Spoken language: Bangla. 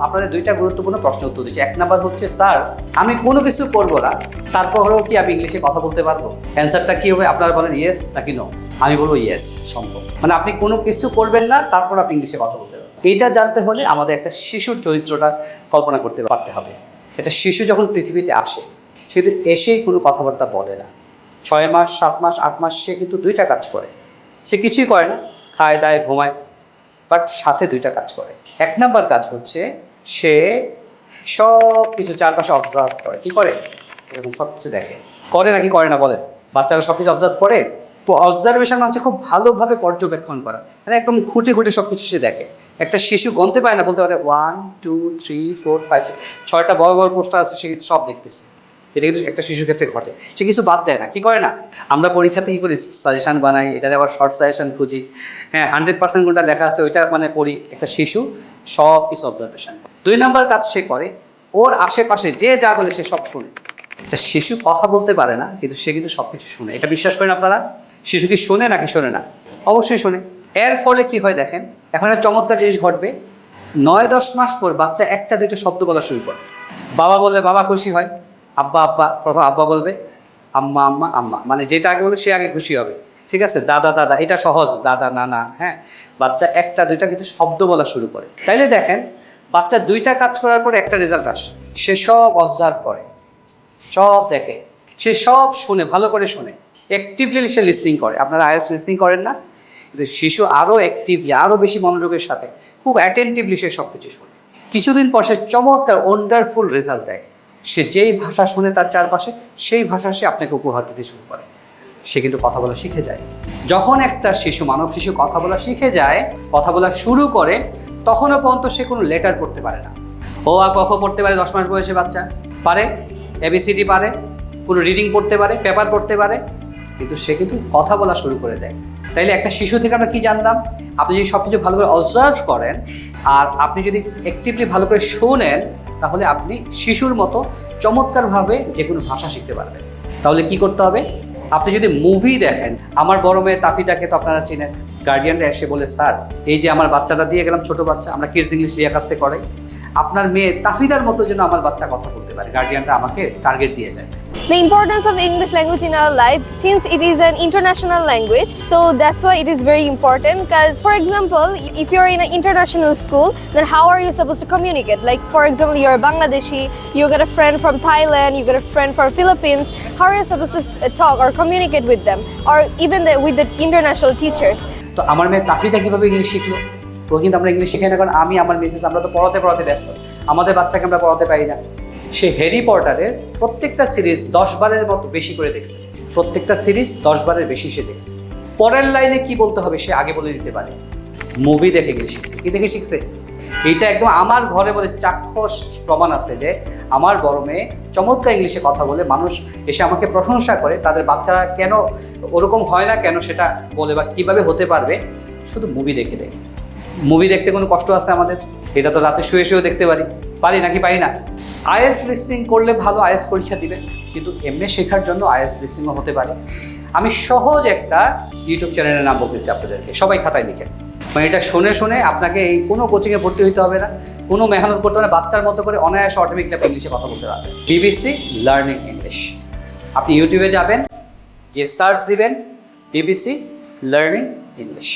আপনাদের দুইটা গুরুত্বপূর্ণ প্রশ্ন উত্তর দিচ্ছি। এক নাম্বার হচ্ছে, স্যার, আমি কোনো কিছু করব না। তারপরেও কি আমি ইংলিশে কথা বলতে পারব? অ্যান্সারটা কি হবে? আপনারা বলেন, ইয়েস নাকি নো? আমি বলব, ইয়েস, সম্ভব। মানে আপনি কোনো কিছু করবেন না, তারপর আপনি ইংলিশে কথা বলতে পারবেন। এইটা জানতে হলে আমাদের একটা শিশুর চরিত্রটা কল্পনা করতে পারতে হবে। একটা শিশু যখন পৃথিবীতে আসে, সে কিন্তু এসেই কোনো কথাবার্তা বলে না। ছয় মাস, সাত মাস, আট মাস সে কিন্তু দুইটা কাজ করে। সে কিছুই করে না। খায়, দায়, ঘুমায়, বাট সাথে দুইটা কাজ করে। এক নাম্বার কাজ হচ্ছে সে সব কিছু চারপাশে অবজার্ভ করে। কি করে? এরকম সব কিছু দেখে। করে নাকি করে না বলেন বাচ্চারা সব কিছু অবজার্ভ করে? তো অবজারভেশন হচ্ছে খুব ভালোভাবে পর্যবেক্ষণ করা। মানে একদম খুঁটে খুঁটে সব কিছু সে দেখে। একটা শিশু গনতে পারে না, বলতে পারে one two three four five ছয়টা বড় বড় পোস্টার আছে, সে সব দেখতেছে। এটা কিন্তু একটা শিশুর ক্ষেত্রে ঘটে। সে কিছু বাদ দেয় না, কি করে না? আমরা পরীক্ষাতে কি করি সাজেশান বানাই, এটাতে আবার শর্ট সাজেশন খুঁজি। হ্যাঁ হান্ড্রেড পার্সেন্ট কোনটা লেখা আছে, ওইটা মানে পড়ি একটা শিশু, সব কিছু অবজারভেশন দুই নম্বর কাজ সে করে, ওর আশেপাশে যে যা বলে সে সব শুনে। একটা শিশু কথা বলতে পারে না, কিন্তু সে কিন্তু সব কিছু শুনে। এটা বিশ্বাস করেন আপনারা? শিশু কি শোনে নাকি শোনে না? অবশ্যই শোনে। এর ফলে কি হয় দেখেন, এখন একটা চমৎকার জিনিস ঘটবে। নয় দশ মাস পর বাচ্চা একটা দুইটা শব্দ বলা শুরু করে। বাবা বলে বাবা খুশি হয়। আব্বা আব্বা, প্রথম আব্বা বলবে, আম্মা আম্মা আম্মা। মানে যেটা আগে বলবে, সে আগে খুশি হবে। ঠিক আছে? দাদা দাদা, এটা সহজ। দাদা, নানা হ্যাঁ? বাচ্চা একটা, দুইটা কিন্তু শব্দ বলা শুরু করে। তাইলে দেখেন, বাচ্চা দুইটা কাজ করার পরে একটা রেজাল্ট আসে। সে সব অবজার্ভ করে। সব দেখে। সে সব শুনে, ভালো করে শুনে। অ্যাক্টিভলি সে লিসনিং করে। আপনারা আইএস লিসনিং করেন না। কিন্তু শিশু আরও অ্যাক্টিভলি আরও বেশি মনোযোগের সাথে, খুব অ্যাটেন্টিভলি সে সব কিছু শুনে। কিছুদিন পর সে চমৎকার ওয়ান্ডারফুল রেজাল্ট দেয়। সে যেই ভাষা শুনে তার চারপাশে, সেই ভাষা সে আপনাকে উপহার দিতে শুরু করে। সে কিন্তু কথা বলা শিখে যায়। যখন একটা শিশু, মানব শিশু কথা বলা শিখে যায়, কথা বলা শুরু করে, তখনও পর্যন্ত সে কোনো লেটার পড়তে পারে না। ও আর কখ পড়তে পারে, দশ মাস বয়সে বাচ্চা। পারে এবিসিডি পারে, কোনো রিডিং পড়তে পারে পেপার পড়তে পারে, কিন্তু সে কিন্তু কথা বলা শুরু করে দেয়। তাইলে একটা শিশু থেকে আমরা কি জানলাম? আপনি যদি সব কিছু ভালো করে অবজার্ভ করেন, আর আপনি যদি অ্যাক্টিভলি ভালো করে শোনেন তাহলে আপনি শিশুর মতো চমৎকারভাবে যে কোনো ভাষা শিখতে পারবেন। তাহলে কি করতে হবে? আপনি যদি মুভি দেখেন, আমার বড় মেয়ে তাফিদাকে তো আপনারা চিনেন গার্জিয়ানরা এসে বলে, স্যার, এই যে আমার বাচ্চাটা দিয়ে গেলাম, ছোট বাচ্চা, আমরা কিডস ইংলিশ লিয়া কাছে করাই। আপনার মেয়ে তাফিদার মতো যেন আমার বাচ্চা কথা বলতে পারে গার্জিয়ানরা আমাকে টার্গেট দিয়ে যায়। The importance of English language in our life, since it is an international language, so that's why it is very important. Because, for example, if you're in an international school, then how are you supposed to communicate? Like, for example, you're a Bangladeshi, you got a friend from Thailand, you got a friend from Philippines. How are you supposed to talk or communicate with them, or even the, with the international teachers? তো আমার মেয়ে তাফিদা কীভাবে ইংলিশ শিখলো ও কিন্তু আমরা ইংলিশ শিখাই না কারণ আমি আমার মিসেস আমরা তো পড়াতে পড়াতে ব্যস্ত আমাদের বাচ্চাকে আমরা পড়াতে পারি না সে হ্যারি পটারের প্রত্যেকটা সিরিজ দশ বারের মতো বেশি করে দেখছে। প্রত্যেকটা সিরিজ দশ বারের বেশি সে দেখছে। পরের লাইনে কি বলতে হবে সে আগে বলে দিতে পারে। মুভি দেখে গিয়ে শিখছে। কি দেখে শিখছে? এইটা একদম আমার ঘরে বলে চাক্ষুষ প্রমাণ আছে যে, আমার বড় মেয়ে চমৎকার ইংলিশে কথা বলে মানুষ এসে আমাকে প্রশংসা করে, তাদের বাচ্চারা কেন ওরকম হয় না, কেন সেটা বলে বা কীভাবে হতে পারবে? শুধু মুভি দেখে দেখে। মুভি দেখতে কোনো কষ্ট আছে আমাদের? এটা তো রাতে শুয়ে শুয়েও দেখতে পারি। পারি নাকি পারি না? আইএস লিসনিং করলে ভালো আইএস পরীক্ষা দিবেন কিন্তু এমনি শেখার জন্য আইএস লিসনিংও হতে পারে। আমি সহজ একটা ইউটিউব চ্যানেলের নাম বলতেছি আপনাদেরকে, সবাই খাতায় লিখে। মানে এটা শুনে শুনে আপনাকে এই কোনো কোচিংয়ে ভর্তি হতে হবে না, কোনো মেহনত করতে হবে না, বাচ্চার মতো করে অনায়াসে অটোমেটিকলি আপনি ইংলিশে কথা বলতে পারবেন। বিবিসি লার্নিং ইংলিশ আপনি ইউটিউবে যাবেন, গিয়ে সার্চ দিবেন বিবিসি লার্নিং ইংলিশ